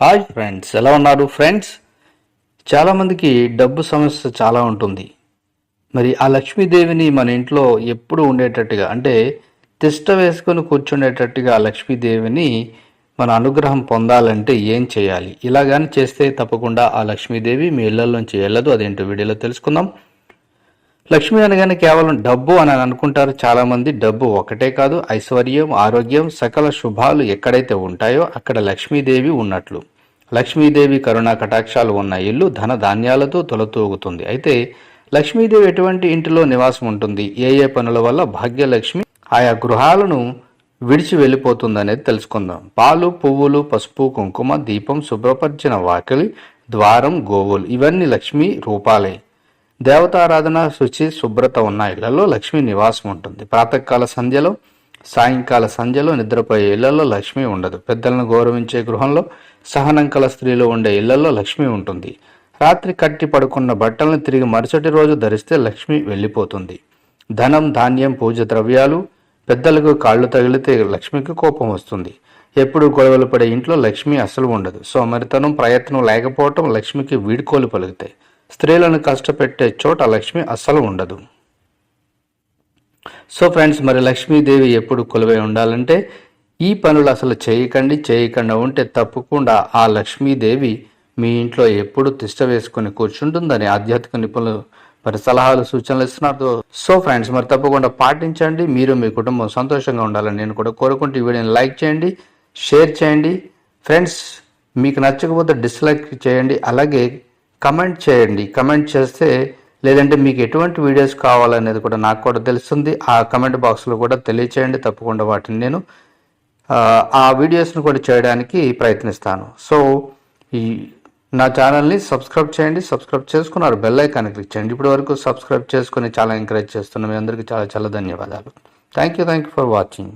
Hi friends ఎలా ఉన్నారు friends? చాలామందికి డబ్బు సమస్య చాలా ఉంటుంది. మరి ఆ లక్ష్మీదేవిని మన ఇంట్లో ఎప్పుడు ఉండేటట్టుగా అంటే తిష్ట వేసుకొని కూర్చుండేటట్టుగా ఆ లక్ష్మీదేవిని మన అనుగ్రహం పొందాలంటే ఏం చేయాలి? ఇలాగాని చేస్తే తప్పకుండా ఆ లక్ష్మీదేవి మీ ఇళ్ళలోంచి వెళ్ళదు. అదేంటో వీడియోలో తెలుసుకుందాం. లక్ష్మి అనగానే కేవలం డబ్బు అని అనుకుంటారు. చాలామంది డబ్బు ఒకటే కాదు ఐశ్వర్యం ఆరోగ్యం సకల శుభాలు ఎక్కడైతే ఉంటాయో అక్కడ లక్ష్మీదేవి ఉన్నట్లు. లక్ష్మీదేవి కరుణా కటాక్షాలు ఉన్న ఇల్లు ధన ధాన్యాలతో తొలతూగుతుంది. అయితే లక్ష్మీదేవి ఎటువంటి ఇంటిలో నివాసం ఉంటుంది? ఏ ఏ పనుల వల్ల భాగ్యలక్ష్మి ఆయా గృహాలను విడిచి వెళ్ళిపోతుందనేది తెలుసుకుందాం. పాలు పువ్వులు పసుపు కుంకుమ దీపం శుభ్రపరిచిన వాకిలి ద్వారం గోవులు ఇవన్నీ లక్ష్మీ రూపాలే. దేవతారాధన శుచి శుభ్రత ఉన్న ఇళ్ళలో లక్ష్మి నివాసం ఉంటుంది. ప్రాతకాల సంధ్యలో సాయంకాల సంధ్యలో నిద్రపోయే ఇళ్ళలో లక్ష్మి ఉండదు. పెద్దలను గౌరవించే గృహంలో సహనం కల స్త్రీలు ఉండే ఇళ్ళలో లక్ష్మి ఉంటుంది. రాత్రి కట్టి పడుకున్న బట్టలను తిరిగి మరుసటి రోజు ధరిస్తే లక్ష్మి వెళ్ళిపోతుంది. ధనం ధాన్యం పూజ ద్రవ్యాలు పెద్దలకు కాళ్ళు తగిలితే లక్ష్మికి కోపం వస్తుంది. ఎప్పుడు గొడవలు పడే ఇంట్లో లక్ష్మి అసలు ఉండదు. సోమరితనం ప్రయత్నం లేకపోవటం లక్ష్మికి వీడ్కోలు పలుకుతాయి. స్త్రీలను కష్టపెట్టే చోట లక్ష్మి అస్సలు ఉండదు. సో ఫ్రెండ్స్ మరి లక్ష్మీదేవి ఎప్పుడు కొలువై ఉండాలంటే ఈ పనులు అసలు చేయకండి చేయకుండా ఉంటే తప్పకుండా ఆ లక్ష్మీదేవి మీ ఇంట్లో ఎప్పుడు తిష్ట వేసుకుని కూర్చుంటుందని ఆధ్యాత్మిక నిపుణులు మరి సలహాలు సూచనలు ఇస్తున్నారు. సో ఫ్రెండ్స్ మరి తప్పకుండా పాటించండి. మీరు మీ కుటుంబం సంతోషంగా ఉండాలని నేను కూడా కోరుకుంటూ ఈ వీడియోని లైక్ చేయండి షేర్ చేయండి. ఫ్రెండ్స్ మీకు నచ్చకపోతే డిస్లైక్ చేయండి అలాగే కమెంట్ చేయండి. కమెంట్ చేస్తే లేదంటే మీకు ఎటువంటి వీడియోస్ కావాలనేది కూడా నాకు కూడా తెలుస్తుంది. ఆ కమెంట్ బాక్స్లో కూడా తెలియచేయండి తప్పకుండా వాటిని నేను ఆ, ఆ వీడియోస్ని కూడా చేయడానికి ప్రయత్నిస్తాను. సో ఈ నా ఛానల్ని సబ్స్క్రైబ్ చేయండి సబ్స్క్రైబ్ చేసుకున్నారు బెల్ ఐకాన్ క్లిక్ చేయండి. ఇప్పటి వరకు సబ్స్క్రైబ్ చేసుకుని చాలా ఎంకరేజ్ చేస్తున్న మీ అందరికీ చాలా చాలా ధన్యవాదాలు. Thank you thank you for watching.